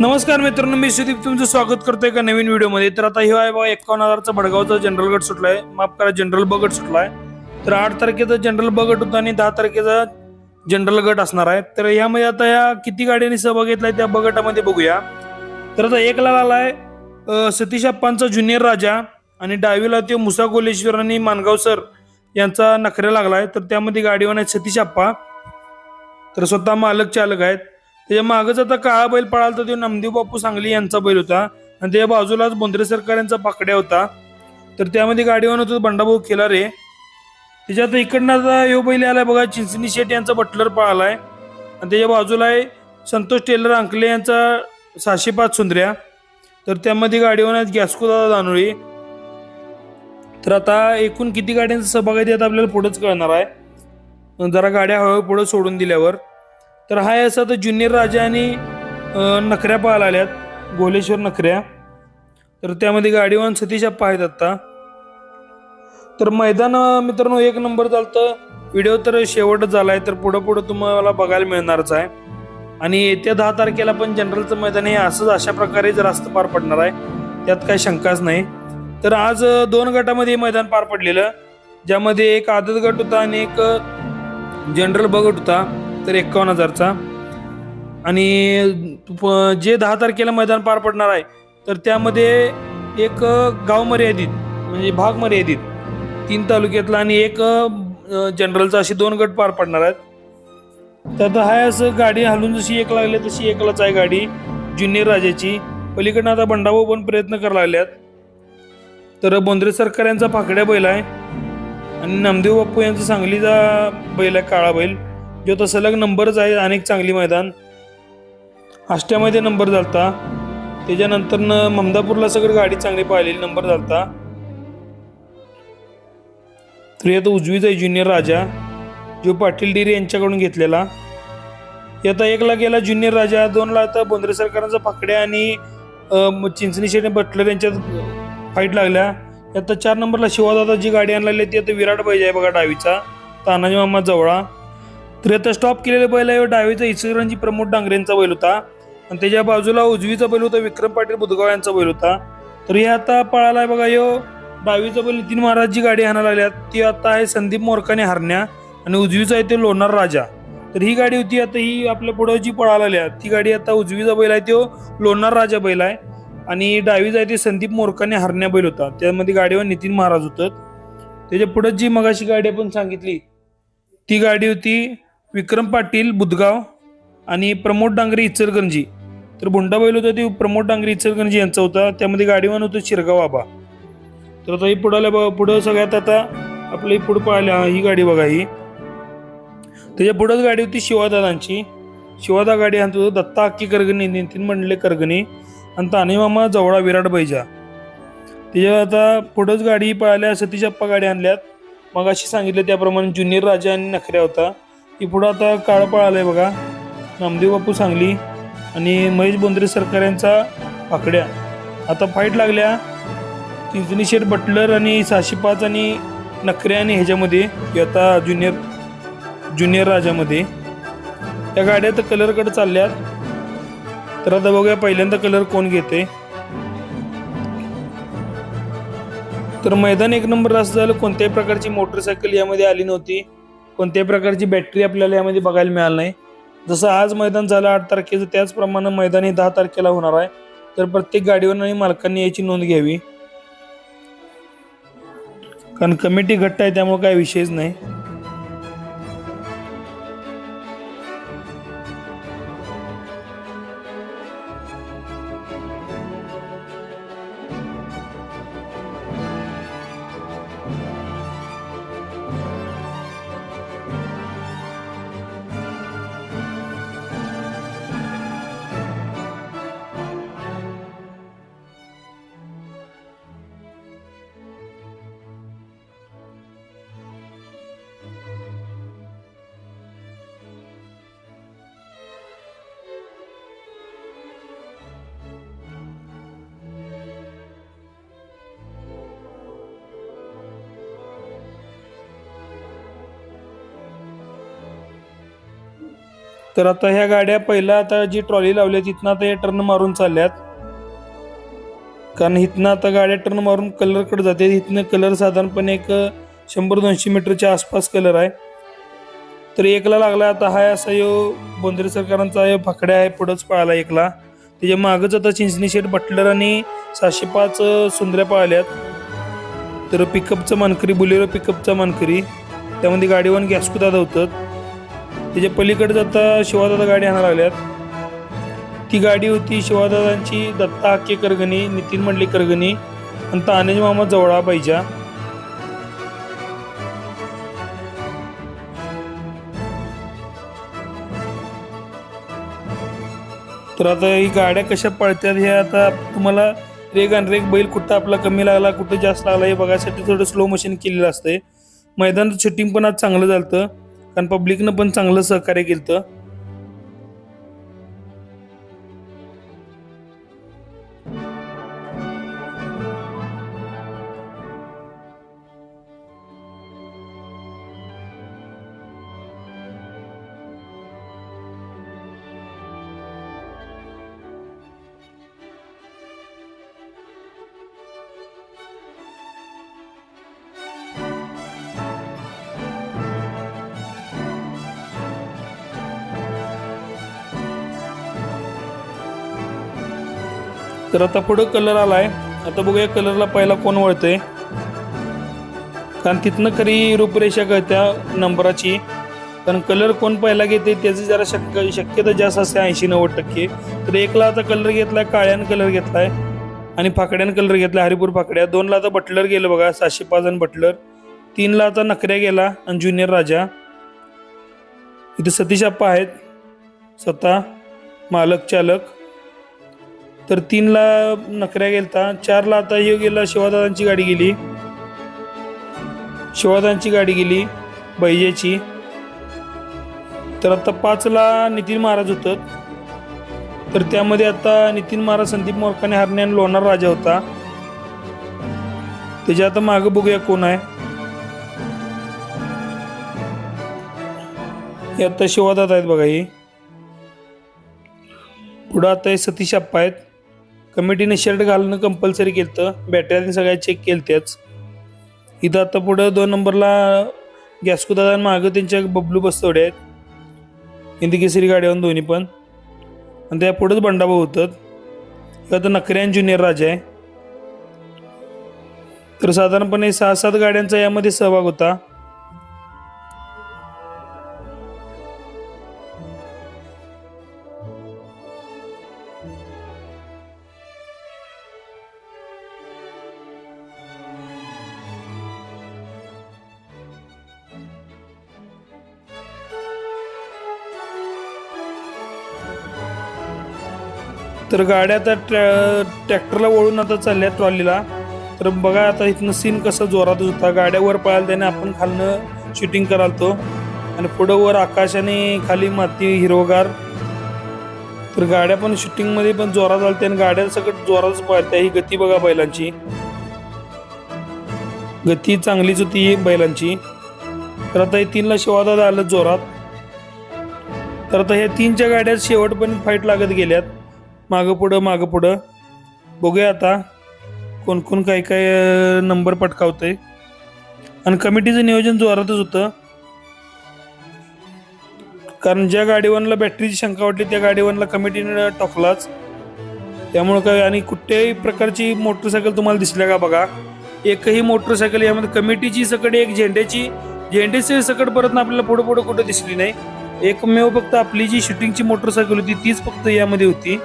नमस्कार मित्रांनो मी सुदीप तुमचं स्वागत करतोय एका नवीन व्हिडिओमध्ये. तर आता हे आहे बघा एकावन्न हजारचा भडगावचा जनरल गट सुटलाय. माफ करा जनरल ब गट सुटलाय. तर आठ तारखेचा जनरल ब गट होता आणि दहा तारखेचा जनरल गट असणार आहे. तर यामध्ये आता या किती गाड्यांनी सहभाग घेतलाय त्या ब गटामध्ये बघूया. तर आता एकला आलाय सतीश अप्पांचा ज्युनियर राजा आणि डावीला ते मुसा कोलेश्वर आणि मानगाव सर यांचा नखऱ्या लागलाय. तर त्यामध्ये गाडीवान आहेत सतीश अप्पा. तर स्वतः मालक चालक आहेत. त्याच्या मागच आता काळा बैल पळाला तर तो नामदेव बापू सांगली यांचा बैल होता. आणि त्याच्या बाजूलाच बोंद्रे सरकार यांचा पाकड्या होता. तर त्यामध्ये गाडीवर होतो बंडाभाऊ केला रे त्याच्यात इकडनं आता यो बैल आलाय बघा चिंचणी शेट यांचा बटलर पळालाय. आणि त्याच्या बाजूला आहे संतोष टेलर अंकले यांचा सहाशे पाच सुंदऱ्या. तर त्यामध्ये गाडीवर आहेत गॅस्को दानोळी. तर आता एकूण किती गाड्यांचा सहभाग आहे ते आता आपल्याला पुढंच कळणार आहे. जरा गाड्या हळूहळू पुढं सोडून दिल्यावर. तर हा असा तर ज्युनियर राजा आणि नखऱ्या पाहायला आल्यात. गोलेश्वर नखऱ्या. तर त्यामध्ये गाडीवान सतीश अप्पा आहेत आत्ता. तर मैदान मित्रांनो एक नंबर चालतं. व्हिडिओ तर शेवटच झालाय तर पुढं पुढं तुम्हाला बघायला मिळणारच आहे. आणि येत्या दहा तारखेला पण जनरलचं मैदान हे असंच अशा प्रकारे जास्त पार पडणार आहे त्यात काही शंकाच नाही. तर आज दोन गटामध्ये हे मैदान पार पडलेलं ज्यामध्ये एक आदत गट होता आणि एक जनरल ब गट होता. तर एक्कावन्न हजारचा. आणि प- जे दहा तारखेला मैदान पार पडणार आहे तर त्यामध्ये एक गाव मर्यादित म्हणजे भाग मर्यादित तीन तालुक्यातला आणि एक जनरलचा असे दोन गट पार पडणार आहेत. तर हाय असं गाडी हलून जशी एक लागली तशी एकलाच आहे गाडी ज्युनियर राजाची. पलीकडनं आता बंडावो पण प्रयत्न करायला लागल्यात. तर बोंद्रे सरकार यांचा फाकड्या बैल आहे. आणि नामदेव बाप्पू यांचा सांगलीचा बैल आहे काळा बैल. जो तर सलग नंबरच आहे अनेक चांगली मैदान. आष्ट्यामध्ये नंबर झालता. त्याच्यानंतर ममदापूरला सगळं गाडी चांगली पाहिलेली नंबर झालता. तर आता उजवीच आहे ज्युनियर राजा जो पाटील डिरे यांच्याकडून घेतलेला. हे आता एकला गेला ज्युनियर राजा दोनला आता बोंद्रे सरकारांचा फाकड्या आणि चिंचणी शेटे बटलर यांच्यात फाईट लागल्या. आता चार नंबरला शिवाजादा जी गाडी आणलेली आहे. ती आता विराट पाहिजे आहे बघा डावीचा. तानाजी मामा जवळा. तर आता स्टॉप केलेले बैल आहे. डावीचा इसरंजी प्रमोद डांगरेंचा बैल होता. आणि त्याच्या बाजूला उजवीचा बैल होता विक्रम पाटील बुधगाव यांचा बैल होता. तर हे आता पळाला आहे बघा यो. डावीचा बैल नितीन महाराज जी गाडी आणायला लागल्यात ती आता आहे संदीप मोरकाने हरण्या. आणि उजवीचा आहे ते लोणार राजा. तर ही गाडी होती आता ही आपल्या पुढं जी पळायला आहे ती गाडी आता उजवीचा बैल आहे तो लोणार राजा बैल आहे. आणि डावीचा आहे ते संदीप मोरकाने हरण्या बैल होता. त्यामध्ये गाडीवर नितीन महाराज होतं. त्याच्या पुढं जी मगाशी गाडी आपण सांगितली ती गाडी होती विक्रम पाटील बुधगाव आणि प्रमोद डांगरे इचलकरंजी. तर बुंडा बैल होता ते प्रमोद डांगरे इचलकरंजी यांचा होता. त्यामध्ये गाडीवान होतं शिरगाव आबा. तर आता ही पुढाल्या ब- पुढं सगळ्यात आता आपली पुढं पाहिल्या ही गाडी बघा ही. त्याच्या पुढंच गाडी होती शिवादादांची. शिवादा गाडी आणत होतं दत्ता अक्की करगणी नितीन मंडले करगणी आणि तानेमामा जवळा विराट बैजा. त्याच्या आता पुढंच गाडी पळाल्या सतीश अप्पा गाडी आणल्यात. मग अशी सांगितलं त्याप्रमाणे ज्युनियर राजा आणि नखऱ्या होता. की पुढं आता आलं आहे बघा. नामदेव बापू सांगली आणि महेश बोंद्रे सरकार यांचा आकड्या. आता फाईट लागल्या. चिंचणी शेठ बटलर आणि सहाशे पाच आणि नखरे आणि ह्याच्यामध्ये आता ज्युनियर ज्युनियर राजामध्ये. त्या गाड्या तर कलरकडे चालल्यात. तर आता बघूया पहिल्यांदा कलर कोण घेते तर मैदान एक नंबर असं झालं कोणत्याही प्रकारची मोटरसायकल यामध्ये आली नव्हती. कोणत्याही प्रकारची बॅटरी आपल्याला यामध्ये बघायला मिळाली नाही. जसं आज मैदान झालं आठ तारखेचं त्याचप्रमाणे मैदान हे दहा तारखेला होणार आहे. तर प्रत्येक गाडीवर आणि मालकांनी याची नोंद घ्यावी. कारण कमिटी घट्ट आहे त्यामुळे काही विषयच नाही. तर आता ह्या गाड्या पहिला आता जी ट्रॉली लावली तिथनं आता हे टर्न मारून चालल्यात. कारण इथनं आता गाड्या टर्न मारून कलरकडे जाते. इथनं कलर साधारणपणे एक शंभर दोनशे मीटरच्या आसपास कलर आहे. तर एकला लागला आता हा असा यो बोंद्रे सरकारांचा यो फाकड्या आहे पुढंच पळाला एकला. त्याच्या मागंच आता चिंचणी शेट बटलर आणि सहाशे पाच सुंदऱ्या पळाल्यात. तर पिकअपचं मानकरी बुलेरो पिकअपचा मानकरी. त्यामध्ये गाडीवर गॅसकुदा धावतात? त्याच्या पलीकडे आता शिवादादा गाडी आणा लागल्यात ती गाडी होती शिवादादांची दत्ता हाके करगणी नितीन मंडली करगणी आणि तानेज मामा जवळा पाहिजे तर आता ही गाड्या कशा पळतात हे आता तुम्हाला रेग आणि रेग बैल कुठं आपला कमी लागला कुठं जास्त लागला हे बघायसाठी थोडं स्लो मशीन केलेलं असतंय. मैदानचं शूटिंग पण आज चांगलं झालं कारण पब्लिकनं पण चांगलं सहकार्य केलं तर आता पुढं कलर आलाय. आता बघूया कलरला पहिला कोण वळतंय. कारण तिथनं खरी रूपरेषा कळत्या नंबराची. कारण कलर कोण पहिला घेते त्याची जरा शक्य शक्यता जास्त असते ऐंशी नव्वद टक्के. तर एकला आता कलर घेतलाय काळ्यानं कलर घेतलाय आणि फाकड्यानं कलर घेतलाय हरिपूर फाकड्या. दोनला आता बटलर गेलं बघा सातशे पाच आणि बटलर. तीनला आता नखऱ्या गेला आणि ज्युनियर राजा. इथे सतीश आप्पा आहेत. स्वतः मालक चालक. तर तीनला नकऱ्या गेलता चारला आता हे गेला शिवादादांची गाडी गेली. शिवादांची गाडी गेली बैजेची. तर आता पाचला नितीन महाराज होतं. तर त्यामध्ये आता नितीन महाराज संदीप मोरकाने हरणे आणि लोणार राजा होता. त्याच्या आता मागं बघूया कोण आहे. हे आता शिवादात आहेत बघा ही. पुढं आता हे सतीश अप्पा आहेत. कमिटीने शर्ट घालणं कंपल्सरी केलं बॅटऱ्या सगळ्या चेक केलत्याच. इथं आता पुढं दोन नंबरला गॅसकुदादा आणि मागं त्यांच्या बबलू बसतोडे आहेत. हिंदी केसरी गाड्यावर दोन्ही पण. आणि त्या पुढंच बंडाभाऊ होतात. आता नखऱ्यान ज्युनियर राजा आहे. तर साधारणपणे सहा सात गाड्यांचा यामध्ये सहभाग होता. तर गाड्या आता ट्रॅ ट्रॅक्टरला वळून आता चालल्या ट्रॉलीला. तर बघा आता इथनं सीन कसं जोरात होता. गाड्यावर पळायला पळाल त्याने आपण खालनं शूटिंग करालतो. आणि पुढं वर आकाश आणि खाली माती हिरवगार. तर गाड्या पण शूटिंगमध्ये पण जोरात आलते आणि गाड्या सगळं जोरातच पळत्या ही गती बघा बैलांची. गती चांगलीच होती ही बैलांची. तर आता हे तीनला शिवादादा आलं जोरात. तर आता ह्या तीनच्या गाड्या शेवटपर्यंत फाईट लागत गेल्यात. मागं पुढं मागं पुढं. बघूया आता कोण कोण काय काय नंबर नंबर आहे आणि कमिटीचं नियोजन जोरातच होतं. कारण ज्या गाडीवरला बॅटरीची शंका वाटली त्या गाडीवरला कमिटीने टोकलाच. त्यामुळं काय आणि कुठल्याही प्रकारची मोटरसायकल तुम्हाला दिसल्या का बघा? एकही मोटरसायकल यामध्ये कमिटीची सकड एक झेंड्याची झेंड्याची सकड परत आपल्याला पुढं पुढं कुठं दिसली नाही. एकमेव फक्त आपली जी शूटिंगची मोटरसायकल होती तीच फक्त यामध्ये होती.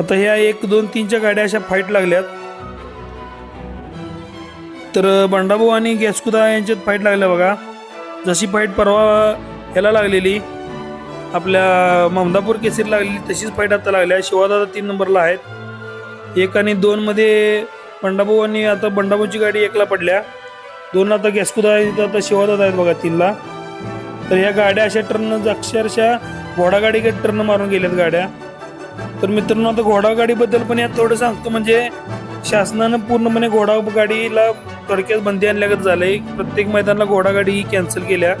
आता ह्या एक दोन तीनच्या गाड्या अशा फाईट लागल्यात. तर बंडाभाऊ आणि गॅसकुदा यांच्यात फाईट लागल्या बघा. जशी फाईट परवा ह्याला लागलेली आपल्या ममदापूर केसरी लागलेली तशीच फाईट आता लागल्या. शिवादादा तीन नंबरला आहेत. एक आणि दोनमध्ये बंडाभाऊ आणि आता बंडाभाऊची गाडी एकला पडल्या. दोन आता गॅसकुदा आहेत आता शिवादादा आहेत बघा तीनला. तर ह्या गाड्या अशा टर्न अक्षरशः घोडागाडी टर्न मारून गेल्यात गाड्या. तर मित्रांनो आता घोडागाडीबद्दल पण यात थोडं सांगतो. म्हणजे शासनानं पूर्णपणे घोडागाडीला थोडक्यात बंदी आणल्यागत झालंय. प्रत्येक मैदानाला घोडागाडी कॅन्सल केल्या.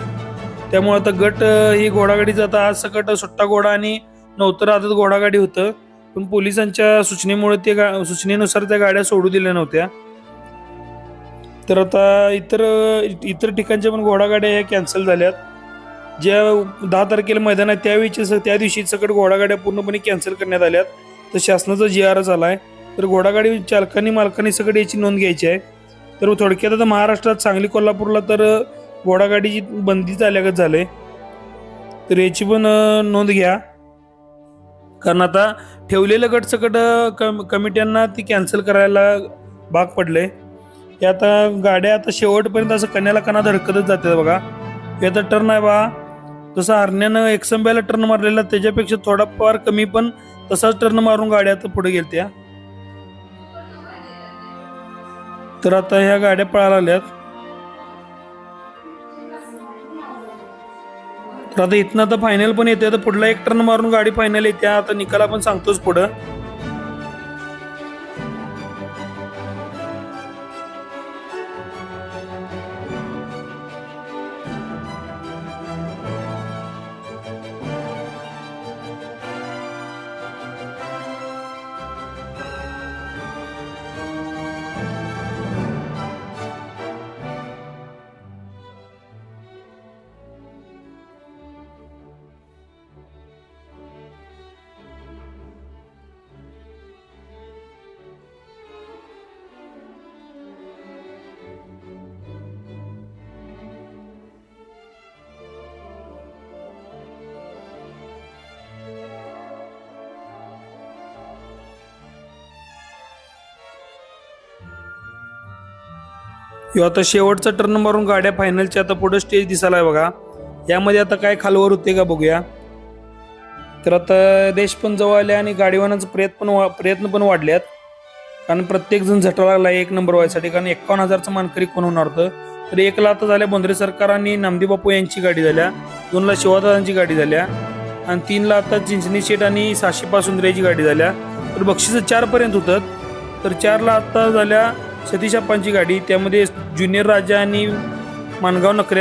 त्यामुळे आता गट ही घोडागाडीचं आता आज सकट सुट्टा घोडा आणि नवतर आता घोडागाडी होतं. पण पोलिसांच्या सूचनेमुळे ते गा- सूचनेनुसार त्या गाड्या सोडू दिल्या नव्हत्या. तर आता इतर इतर ठिकाणच्या पण घोडागाड्या ह्या कॅन्सल झाल्यात. ज्या दहा तारखेला मैदान आहे त्यावेळीचे स- त्या दिवशी सकट घोडागाड्या पूर्णपणे कॅन्सल करण्यात आल्यात. तर शासनाचा जी आर आला आहे तर घोडागाडी चालकांनी मालकांनी सकट याची नोंद घ्यायची आहे. तर थोडक्यात आता महाराष्ट्रात सांगली कोल्हापूरला तर घोडागाडीची बंदी आल्यागत झाले तर याची पण नोंद घ्या. कारण आता ठेवलेलं गट सकट कम कमिट्यांना ती कॅन्सल करायला भाग पडले हे आता गाड्या आता शेवटपर्यंत असं कण्याला कणा धडकतच जातात बघा. हे आता टर्न आहे बा. जसं हरण्यानं एकसंब्याला टर्न मारलेला त्याच्यापेक्षा थोडा फार कमी पण तसाच टर्न मारून गाड्या आता पुढे गेलत्या. तर आता ह्या गाड्या पळायला आल्यात तर आता इथनं आता फायनल पण येते आता पुढला एक टर्न मारून गाडी फायनल येते आता निकाल आपण सांगतोच पुढं. किंवा आता शेवटचा टर्न मारून गाड्या फायनलच्या आता पुढे स्टेज दिसायला आहे बघा. यामध्ये आता काय खालवर होते का बघूया. तर आता देश पण जवळ आले आणि गाडीवानाचा प्रयत्न पण वा- प्रयत्न पण वाढल्यात कारण प्रत्येकजण झटा लागला एक नंबर व्हायसाठी. कारण एकावन्न हजारचं मानकरी कोण होणार होतं? तर एकला आता झाल्या बोंद्रे सरकार आणि नामदेव बापू यांची गाडी झाल्या. दोनला शिवादादांची गाडी झाल्या. आणि तीनला आता चिंचणी शेट आणि साशेपा सुंदऱ्याची गाडी झाल्या. तर बक्षिसं चारपर्यंत होतात. तर चारला आता झाल्या सतीश अप्पांची गाडी त्यामध्ये ज्युनियर राजा आणि मानगाव नकऱ्या